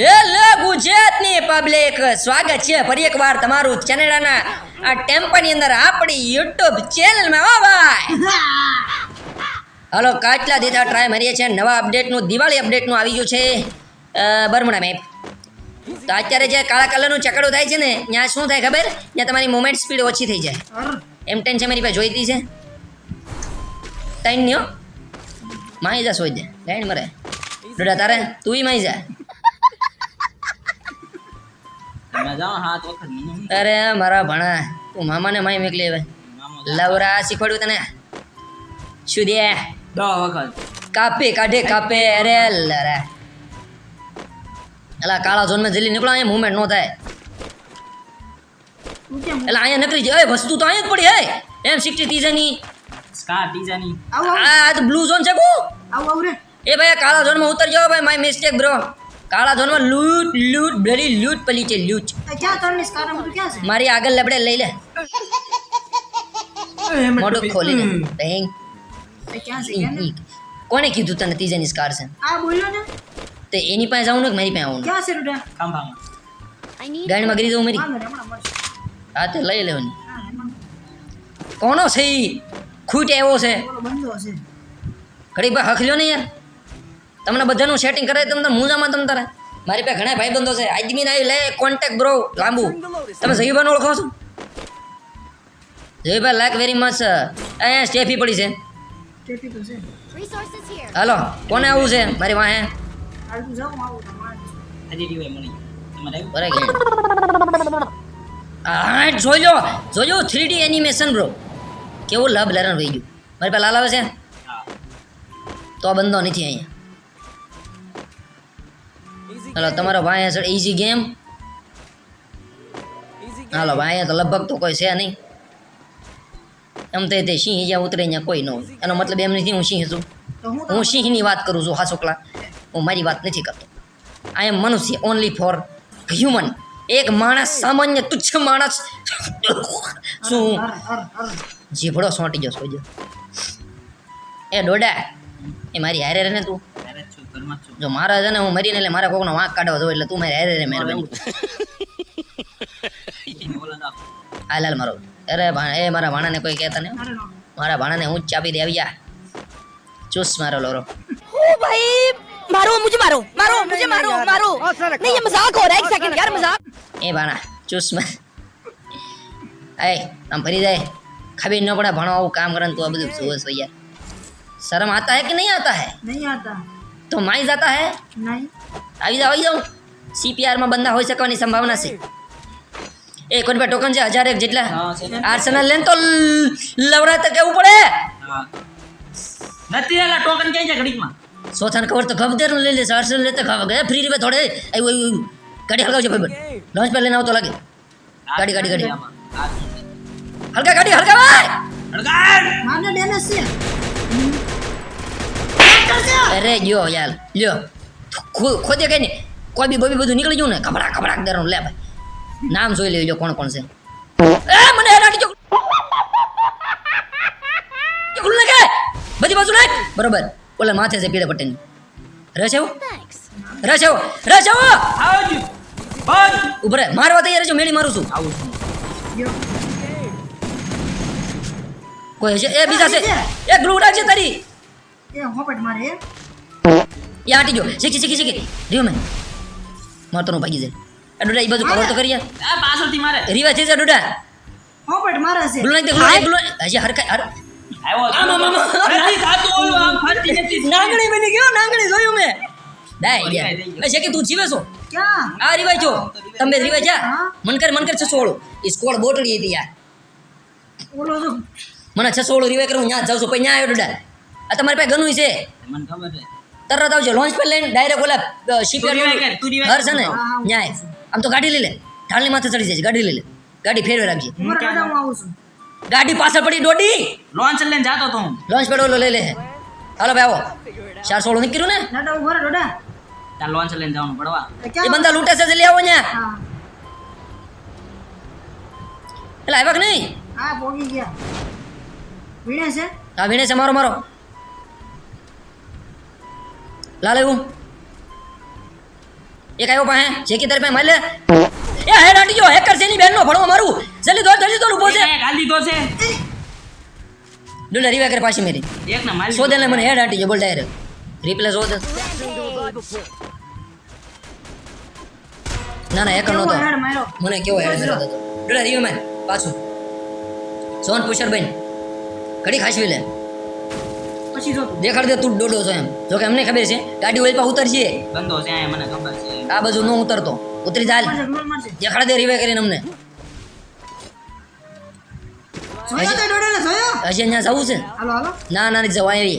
Hello ગુજરાતની public સ્વાગત છે ફરી એકવાર તમારું ચેનેડાના આ ટેમ્પાની અંદર આપણી યુટ્યુબ ચેનલમાં. ઓ ભાઈ હલો, કાચલા દીધા ટ્રાય મારીએ છીએ. નવા અપડેટનું દિવાળી અપડેટનું આવી ગયું છે બરમુડા મેપ તો અત્યારે જે કાળા કલરનું ચકડું થાય છે ને, ત્યાં શું થાય ખબર? ત્યાં તમારી મુવમેન્ટ સ્પીડ ઓછી થઈ જાય. એમ ટેન છે મારી પાસે જોઈતી છે. ટાઈમ ન્યો. માહી જા સોઈ દે લાઈન મરે. ડોડા તારે તું માહી જા અરે મારા ભણા તું મામાને માય મેકલી હવે. લવરા શીખવાડ્યું તને? શું દે? દો વખત. કાપે કાઢે કાપે અરે લરે. એલા કાળા ઝોનમાં જલ્દી નીકળો અહીંયા મુવમેન્ટ નો થાય. એટલે અહીંયા નીકળી જાય. વસ્તુ તો અહીંયા જ પડી હે. એમ સિક્સટી તીજાની સ્કાર તીજાની આ તો બ્લુ ઝોન છે કુ. એ ભાઈ કાળા ઝોનમાં ઉતર જાવ ભાઈ માય મિસ્ટેક બ્રો કાળા ધોનમાં લૂટ લૂટ બ્લડી લૂટ પલી છે લૂટ. મારી આગળ લબડે લઈ લે. મોઢું ખોલી દે બેંગ. કોને કીધું તને ત્રીજા સ્કાર છે? તે એની પાસે જાઉં ને કે મારી પાસે આવવાનું ખાંભામાં ગાડીમાં ગરી દઉં મારી. હા તે લઈ લેવાની કોનો છે ઈ? ખૂટ એવો છે. ઘડી ભાઈ હખલ્યો ને યાર. તમને બધાનું સેટિંગ કરાય તમને મોજામાં તમ તારે. મારી પાસે ઘણા ભાઈબંધો છે. આજમી ના લે કોન્ટેક્ટ બ્રો લાંબુ. તમે જયુભાઈ ઓળખો છો? જયભાઈ લાઈક વેરી મચ અહીંયા સ્ટેફી પડી છે. હાલો કોને આવું છે મારી વાહે? લો જોજો થ્રી ડી એનિમેશન બ્રો કેવું લબ લરણ રહી ગયું. મારી પાસે લાલ આવે છે? તો આ બંધો નથી અહીંયા. હાલો તમારો ભાઈ સર ઇઝી ગેમ હાલો ભાઈ તો લગભગ તો કોઈ છે નહીં. એમ તો તે સિંહ જ્યાં ઉતરે ત્યાં કોઈ ન હોય. એનો મતલબ એમ નથી હું સિંહ છું. હું સિંહની વાત કરું છું હાસોકલા હું મારી વાત નથી કરતો. આઈ એમ મનુષ્ય ઓનલી ફોર હ્યુમન એક માણસ સામાન્ય તુચ્છ માણસ. શું? જીભડો સોંટી જશો જો એ ડોડા એ મારી હારે રહે ને તું. જ છું ઘરમાં જ છું જો મારા છે ને હું મરીને એટલે મારે કોકનો વાંક કાઢવો જોઈએ એટલે તું મારી હારે રહે મહેરબાની એને ઓલા દો. હાલ હાલ મારો અરે ભા- એ મારા ભાણાને કોઈ કહેતા નહીં મારા ભાણાને હું જ ચાપી દે આવી જા ચૂસ મારો લોરો ओ भाई मारो मुझे मारो मारो मुझे मारो मारो नहीं ये मजाक हो रहा है एक सेकंड यार मजाक એ ભાણા ચૂસ માર એ આમ ફરી જાય ખબર ન પડે ભણો આવું કામ કરે ને તું આ બધું જોવે છો યાર શરમ આતા હે કે નહીં આતા હે नहीं आता तो माई जाता है। नहीं। अभी जाओ सीपीआर में बंदा हो सको नहीं संभावना से। एक रुपया टोकन से हज़ार एक जितला। हाँ, आरसेना लेन तो लवरा तक ऊपर है। नतीजा ला टोकन क्या जगड़ी माँ? सोचा कवर तो खबर देर ले ले आरसेना ले तो खबर गया। फ्री रुपया थोड़े। आई वो गाड़ी हल्का जो भाई लॉन्च पहले ना तो लगे। गाड़ी गाड़ी गाड़ी। हल्का गाड़ी हल्का भाई। हल्का। मारने देने से। અરે જો યાર લ્યો ખોદે કઈ નહીં? કોઈ બી બધું નીકળી ગયું ને કપડા કપડા દેવાનું લે ભાઈ. નામ જોઈ લેજો કોણ કોણ છે. એ, મને હેરાટી જો ખુલ્લું નાખે બધી બાજુ નાખ બરોબર. ઓલા માથે છે પીળે પટેલ રસ આવજો. બંધ. ઉભરે મારવા તૈયાર છો મેળી મારું છું. આવું. કોઈ છે એ, બીજા છે. એ, ગ્લુડા છે તારી. એ હોપટ મારે. યાર ટીજો શીખી શીખી શીખી. રહ્યો મેં. મારતો નો ભાગી જાય. અડોડા ઈ બાજુ કરો તો કરીએ આ. પાછળથી મારે. રીવા છે અડોડા હોપટ મારે છે. ગુલાઈ દે ગુલાઈ ગુલાઈ હજી હરકા હર આવ્યો આમ આમ નથી થાતો ઓલો આમ ફરતી નથી નાંગણી બની ગયો નાંગણી જોયું મેં. દાય ગયા છે કે તું જીવે છો? ક્યાં? આ રીવાય જો. તમે રીવાય જા. મનકર મનકર છે સોળો ઈ સ્કોડ બોટડી હતી યાર ઓલો મને છે સોળો રીવાય કરું ન્યા જાવ છું. પછી ન્યા આવ્યો ડોડા. આ તમારે પાસે ઘણું છે. તરત આવજો. લોન્ચ પર લઈને ડાયરેક્ટ ઓલા શિપયાર્ડ ઘર છે ને? ન્યાય. આમ તો ગાડી લઈ લે. ઢાળની માથે ચડી જાય ગાડી લઈ લે. ગાડી ફેરવે રાખજે. ગાડી પાછળ પડી દોડી. લોન્ચ લઈને જાતો તો લોન્ચ પર ઓલો લઈ લે. હાલો ભાઈ આવો. ચાર સોળું નીકળ્યું ને? તાર લોન્ચ લઈને જવાનું પડવા. એ બંદા લૂંટે છે જલ્દી આવો ને એટલે આવ્યા કે નહીં? હા પોગી ગયા. વીણે છે? હા વીણે છે. મારો મારો. લાલ એવું એક આવ્યો પાસે જે કે તારી પાસે મારી લે એ હેડ આંટી જો હેકર છે એની બેનનો ભણવા મારું જલ્દી દોડ જલ્દી દોડ ઊભો છે એક હાલ દીધો છે ડોલા રીવા કરે પાછી મેરી એક ને માલ શોધે ને મને હેડ આંટી જો બોલ ડાયરેક્ટ રિપ્લેસ હોત ના ના એકર કેવો નહોતો હેડ માર્યો મને કેવો હેડ મેરો હતો ડોલા રીવા મેં પાછું સોન પુષર બેન ઘડી ખાસવી લે પછી જો દેખાડ દે તું ડોડો છો એમ. જો કે અમને ખબર છે ગાડી ઓઇલ પર ઉતરશે બંધો છે આ મને ખબર છે. આ બાજુ નો ઉતરતો. ઉતરી ચાલ. દેખાડ દે રીવે કરીને અમને. જોયો તે ડોડાને જોયો? હજી અહીંયા જવું છે. હાલો હાલો. ના ના જવાય એ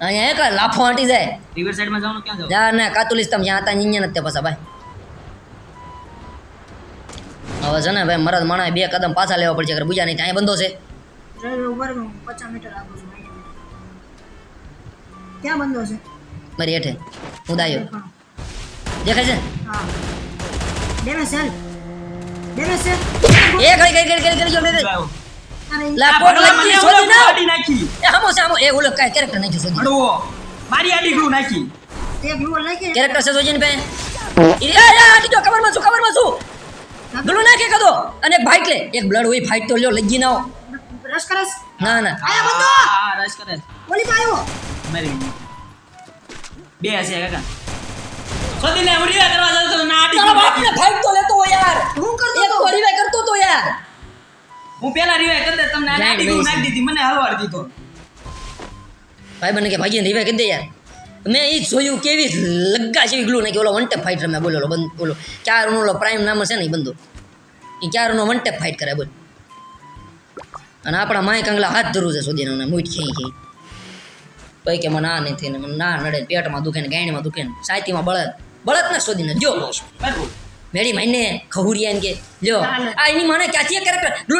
અહીંયા એક લાફો આંટી જાય. રિવર સાઈડમાં જવાનું ક્યાં જવું? ના ના કાતુલીસ તમે જ્યાં હતા અહીંયા નથી પાછા ભાઈ. હવે છે ને ભાઈ મરદ માણા બે કદમ પાછા લેવા પડશે અગર બુજા નહીં ત્યાં બંધો છે. રેલવે ઊભા રહો, પચાસ મીટર આગળ છું. ક્યાં બંધો છે? મારી હેઠે. હું દેખાય છે? હા. Damage sale. Damage sale. એ ઘડી ઘડી ઘડી ઘડી ઘડી જો મેરે આવ્યો. અરે. લા આ પોક ભગવાનને લગતી ઓલો શોધી ના આડી નાખી. એ હામો છે એ ઓલો કાંઈ કેરેક્ટર નાખ્યું શોધી હળવો. મારી આડી ગ્લુ નાખી. તે ગ્લુઅર નાખી? કેરેક્ટર છે શોધી ભાઈ. એ છું નાખે કદો અને ફાઇટ લે. એક બ્લડ હોય ફાઈટ તો લ્યો લગી ના રસ કરસ ના ના. આયા બંધો! હા રશ કરે ઓલી પા આવ્યો મારી બે હશે કાકા. શોધીને હું રિવા કરવા જતો તો ના આડી તારા બાપને ફાઈટ તો લેતો હોય યાર. હું કરતો તો? તો રિવાઈ કરતો તો યાર. હું પેલા રિવાય કરી દે તમને આડી ગ્લુ નાખી દીધી મને હલવાડ દીધો. ભાઈ બને કે ભાગીને રિવાઈ કરી દે યાર. મેં એ જોયું કેવી લગ્ગા જેવી ગ્લુ નાખી ઓલો વન ટેપ ફાઇટ રમે બોલો બંધ બોલો ચાર ઓલો પ્રાઇમ નામ છે ને એ બંધો. એ ક્યારનો વન ટેપ ફાઇટ કરે બોલ. અને આપણા માય કંગલા હાથ ધરું છે સુધી ને મૂઠ ખેઈ ખેઈ પછી કે મને આ નથી ને મને ના નડે પેટમાં દુખે ને ગાયણીમાં દુખે ને સાયતીમાં બળદ. બળદ ને શોધીને જો મેળી મેરી માઈને ખહુરિયા કે લ્યો આ એની મને ક્યાંથી કેરેક્ટર ગ્લુ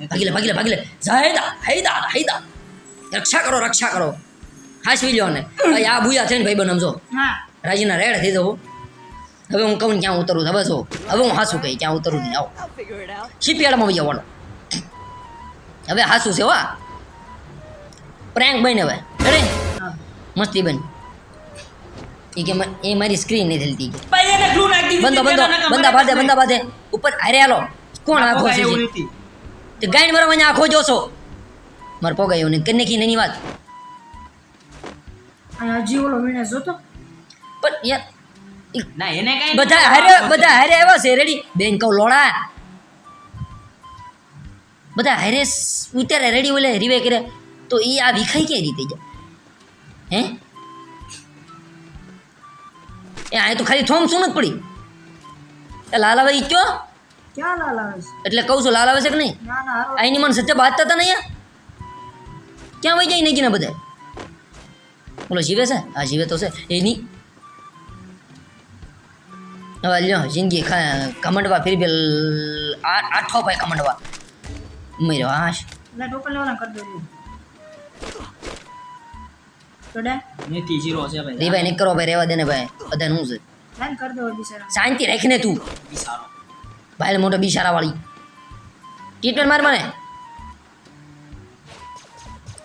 ભાગીલે ભાગી લે ભાગી લે ભાગી લે જાયદા હૈદા હૈદા રક્ષા કરો રક્ષા કરો. હાસવી લ્યો ને ભાઈ આ બુયા થઈને ભાઈ બનામજો હા. રાજીના રેડ થઈ જવું હવે હું કહું ને ક્યાં ઉતરું હવે જો. હવે હું હાસું કહી ક્યાં ઉતરું નહીં આવો શિપયાર્ડમાં આવવાનો હવે હાસું છે વા પ્રેન્ક બન હવે. અરે મસ્તી બન. એ કે એ મારી સ્ક્રીન નહીં થતી ભાઈ એને ગ્લુ નાખી દીધી બંધો બંધો બંધા બાંધે બંધા બાંધે. ઉપર અરે હાલો. કોણ આખો છે. તે ગાઈડ મારો મને આખો જોશો. મારે પોગાયો ને કને કી નાની વાત. હજી ઓલો વીણે જોતો. પણ યાર ના એને કઈ બધા હારે બધા હારે આવ્યા છે. રેડી બેન કહું લોડા બધા હારે ઉત્યારે ઉતારે રેડી ઓલે રીવે કરે. તો એ આ વિખાઈ કઈ રીતે જાય? હે? એ આ તો ખાલી થોમ શું જ પડી. એ લાલ આવે કયો? ક્યાં લાલ આવે એટલે કહું છું લાલ આવે છે કે નહીં? ના ના એની મન સત્ય બાજતા હતા ને અહીંયા ક્યાં વહી જાય નહીં ને બધા બોલો જીવે છે? હા જીવે તો છે. એની હવે લ્યો જિંદગી ખા- કમંડવા ફિર બી આ આઠો ભાઈ કમંડવા મર્યો હાશ એટલે ટોકન લેવાના કરી દો રહ્યું ટોડા નથી જીરો છે ભાઈ રી ભાઈ નહીં કરો ભાઈ રહેવા દે ને ભાઈ બધા હું છે લાઈન કરી દો બિચારા શાંતિ રાખીને તું બિસારો ભાઈ મોટો બિચારા વાળી ટ્રીટમેન્ટ માર મને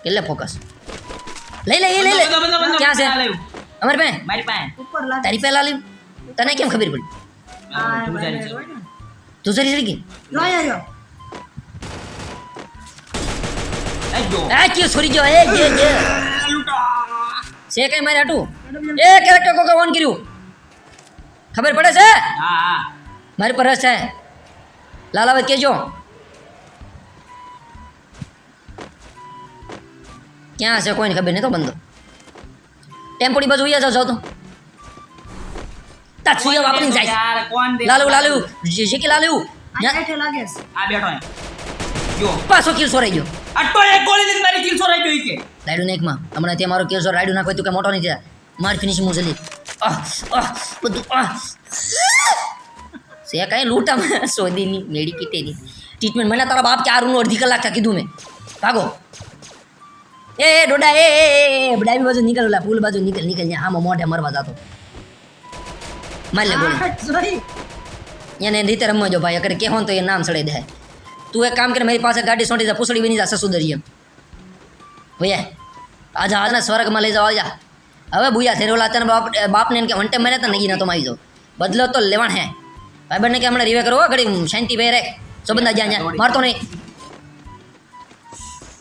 એટલે ફોકસ લઈ લે એ લઈ લે ક્યાં છે અમારે પાસે મારી પાસે ઉપર લાગે તારી પહેલા લી તને કેમ ખબર પડી તું સરી સરી લો યો. એ આ ક્યો છોરી ગયો એ જે જે. છે કઈ મારે હાટું એ કેરેક્ટર કોકે ઓન કર્યું? ખબર પડે છે? હા હા. મારી પર રસ છે. લાલાવત કેજો ક્યાં હશે કોઈને ખબર નહીં તો બંધો. ટેમ્પોડી બાજુ ઉયા જાવ જાવ તો. તા વાપરીને જાય? લાલુ લાલુ. જે કે લાલુ. આ લાગે આ બેઠો. જો. પાછો કિલ સોરાઈ ગયો. આટલો એક ગોળી દીધી મારી કિલ સોરાઈ ગઈ કે. રાયડું માં હમણાં ત્યાં મારો કેસો ના નાખો તું કે મોટો નહીં થયા. માર ફિનિશ હું જલ્દી. આહ આહ બધું આહ. સે કાંઈ લૂંટા સોદીની મેડી કીટેની ટ્રીટમેન્ટ મને તારા બાપ કે આરુનું અડધી કલાક કીધું મેં. ભાગો. એ એ ડોડા એ એ ડાબી બાજુ નીકળ ઓલા ફૂલ બાજુ નીકળ નીકળ ને આમાં મોઢે મરવા જાતો. માર લે ગોળી. એને રીતે રમવા જો ભાઈ અગર કહેવો ને તો એ નામ સડાઈ દે. તું એક કામ કરે મારી પાસે ગાડી સોંટી જા પૂછડી બની જા સસુદરી એમ. ભૈયા આજા આજના સ્વર્ગમાં લઈ જાઓ આજા. હવે ભૂયા થઈ ઓલા તને બાપ બાપને એમ કે વંટે મને હતા નગી તો આવી જાઓ. બદલો તો લેવાણ હે. ભાઈબંધને કે હમણાં રિવે કરો ઘડી શાંતિ ભાઈ રે બંદા જ્યાં જ્યાં મારતો નહીં.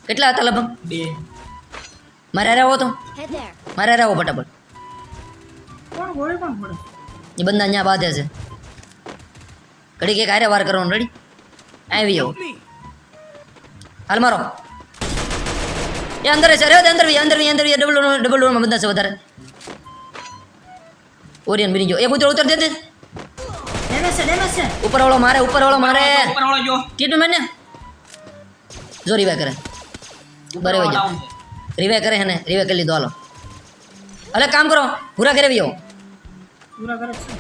કેટલા હતા લગભગ? બે. મારે રહેવો તો? મારે રહેવો ફટાફટ. એ બંદા અહીંયા બાંધે છે. ઘડી કે કારે વાર કરવાનું રેડી આવી જાઓ હાલ મારો. એ અંદર છે રે અંદર બી અંદર બી અંદર બી ડબલ ડબલ ડોરમાં બધા છે વધારે. ઓરિયન બની ગયો. એક ઉતર ઉતર દે દે. ઉપર વાળો મારે ઉપર વાળો મારે કીધું મેં ને જો રિવાય કરે. બરે બરાબર વાળો છે. down છે. રીવે કરે હે રિવાય કરી લીધો હાલો. અલે કામ કરો. પૂરા કરે આવો પૂરા કરે છે.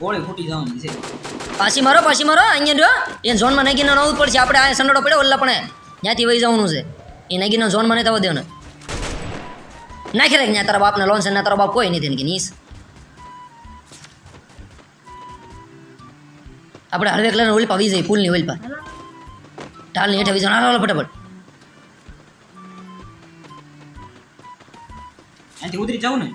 ગોળી ફૂટી જવાની છે. પાછી મારો પાછી મારો. અહીંયા જો એ ઝોનમાં નાગીને નવું પડશે. આપણે આ સંડોડો પડ્યો ઓલા પણ. ત્યાંથી વહી જવાનું છે. એ નાગીને ઝોનમાં નહીં થવા દેવાનો નાખી રાખ ત્યાં તારા બાપને લોન છે ને તારા બાપ કોઈ નથી કે નીસ. આપણે હળવે કલર ઓલી પાવી વી જાય પુલની ઓલી પા ઢાલની હેઠે વી હાલો ફટાફટ. અહીંથી ઉતરી જાવ ને?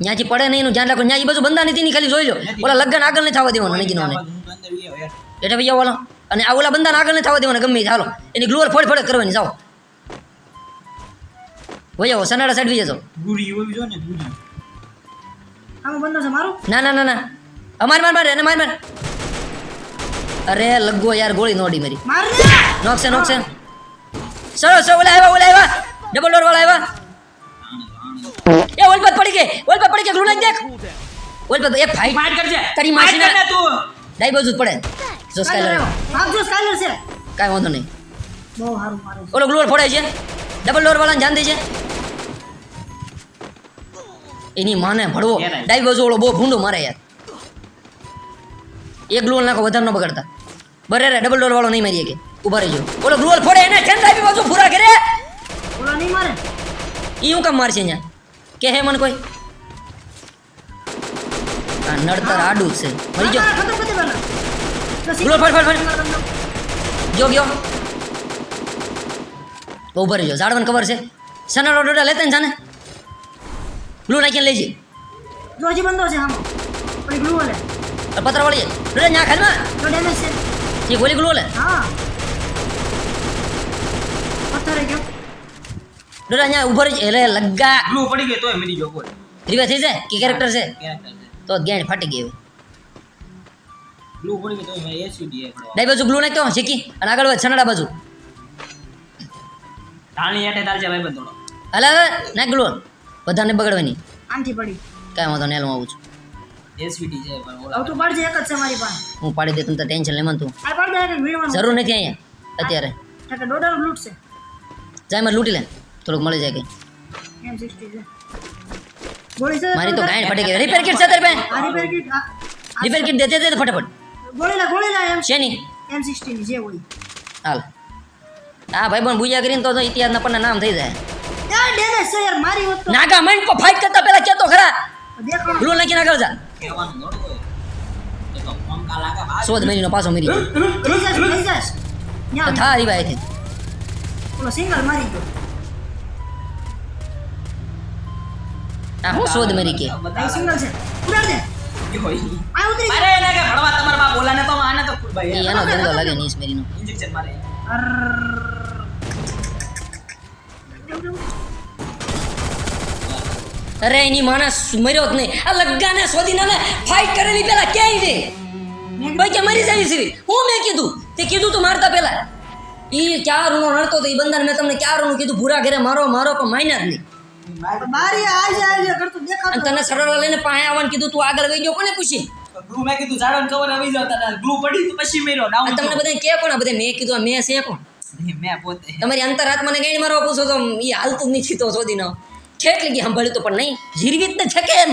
ત્યાંથી પડે નહીં એનું ધ્યાન રાખો. એ બધું બંધા નથી ની ખાલી જોઈ લો. ઓલા લગ્ન આગળ નહીં થવા દેવાનું નગીનો ને હું તો અંદર ગયો યાર એટલે ભાઈ ઓલા. અને આ ઓલા બંધાને આગળ નહીં થવા દેવાના ગમે ચાલો એની ગ્લોર ફળ ફળ કરવાની જાઓ. ભાઈ આવો સનાડા સાઈડ જજો ને ગુરી આમાં બંધો છે મારું? ના ના ના ના. અમાર માર મારે એને માર માર. અરે લગ્ગો યાર ગોળી નોડી મારી. નોકશે નોકશે સરો સરો ઓલા આવ્યા ઓલા આવ્યા. ડબલ ડોર વાળા આવ્યા. એ ઓલપત પડી ગઈ ઓલપત પડી ગઈ ગ્લુ નાખ દેખ પર એક ફાઈટ ફાઈટ કરજે. તારી માસી માસીને- તું. ડાઈ બાજુ પડે. જો સ્કાયલર આપજો સ્કાઈલર છે. કાઈ વાંધો નહીં. બહુ સારું મારે ઓલો ગ્લુઅર ફોડાય છે. ડબલ ડોર વાળાને જાન દે છે એની માને ભડવો. ડાઈ બાજુ ઓલો બહુ ભૂંડો મારે યાર. એક ગ્લુઅર નાખો વધારે ન બગડતા. બરે રે ડબલ ડોર વાળો નહીં મારીએ કે ઊભા રહેજો. ઓલો ગ્લુઅર ફોડે એને કેમ ડાબી બાજુ પૂરા કરે ઓલો નહીં મારે? ઈ હું કામ મારશે અહીંયા? કે હે મને કોઈ? આ નડતર આડું જ છે. મરી. તો ગ્લુઅર ફાડ ફાડ ફાડ સિંગલ ગયો બહુ ભરી જો ઝાડવાને ખબર છે. સનાડો ડોડા લેતા ને જાને? ગ્લુ નાખીને લેજે જો હજી બંધો છે આમાં. પણ ગ્લુ વાલે પત્ર વળી રે ન્યા ખાલમાં તો ડેમેજ છે. એ ગોલી ગ્લુ લે હા. પથ્થર ગયો. ડોડા અહીંયા ઊભો રહી એટલે લગ્ગા. ગ્લુ પડી ગઈ તોય મરી ગયો બોલ રીવે થઈ છે કે કેરેક્ટર છે? તો ગેણ ફાટી ગઈ ગ્લુ પડી ગઈ તો એ પડવા. ડાઈ બાજુ ગ્લુ નાખતો શીખી અને આગળ વધ છનડા બાજુ. ઢાળની હેઠે ભાઈ બંધ થોડો. હાલે હવે નાખ ગ્લુ બધાને બગડવાની. આમથી પડી. કાંઈ વાંધો નહીં હું આવું છું. SUD છે પણ ઓલા તો તું પાડજે એક જ છે મારી પાસે. હું પાડી દે તમને ટેન્શન લેવાનું તું. આ પાડ દે જરૂર નથી અહીંયા. અત્યારે. દોઢ લૂટ છે. જાય મારે લૂટી લે. થોડુંક મળી જાય કે મારી તો ગાયણ ફટી ગઈ. રિપેર કિટ છે બેન રિપેર કિટ રિપેર કિટ દેતે દે ફટાફટ. ગોળી લા ગોળી લા એમ. શેની? એમ સિક્સટી ની જે હોય હાલ. હા ભાઈ પણ બુજા કરીને તો તો ઇતિહાસના પણ નામ થઈ જાય. યાર ડેમેજ છે યાર મારી હોત તો. નાગા મૈન કો ફાઈટ કરતા પહેલા કેતો ખરા. દેખો જા. કહેવાનું. એ તો પંખા લાગે બહાર. સોદ મરીનો પાછો મેરી. ગયો જશ તો ન્યા. ભાઈ ઓલો સિંગલ મારી ગયો. આ હું શોધ મરી કે આ સિંગલ છે? ઉડાડ દે. આ ઉતરી અરે એને કે ભણવા તમાર બાપ બોલાને તો આને તો ભાઈ. એનો ધંધો લાગે નીસ મરીનો. ઇન્જેક્શન મારે. અરે. એની માણસ મર્યો જ નહીં? આ લગ્ગાને શોધીને ને ફાઇટ કરેલી પેલા ક્યાંય દે ભાઈ કે મરી જાય છે. હું મેં કીધું? તે કીધું તું મારતા પેલા ઈ ક્યાં રૂનો નડતો તો એ બંદાને મેં તમને ક્યાં રૂનું કીધું? ભૂરા ઘરે મારો મારો પણ માન્યા જ નહીં. બારી આજે આજે કરતો અને દેખાતો તને સરળ લઈને પાસે આવવાનું કીધું તું આગળ ગઈ ગયો કોને પૂછી? ગ્લુ મેં કીધું ઝાડવાનું કવર આવી જાવ તારા. ગ્લુ પડી તો પછી મેરો આ તમને બધા કે કોણ? બધા મેં કીધું મેં છે કોણ? મેં પોતે. તમારી અંતરાત્માને ગઈ મારવા પૂછો તો એ હાલતું નથી તો શોધી ન ઠેઠ લગી સાંભળ્યું તો પણ નહીં. જીરવી જ ને છે કે એમ.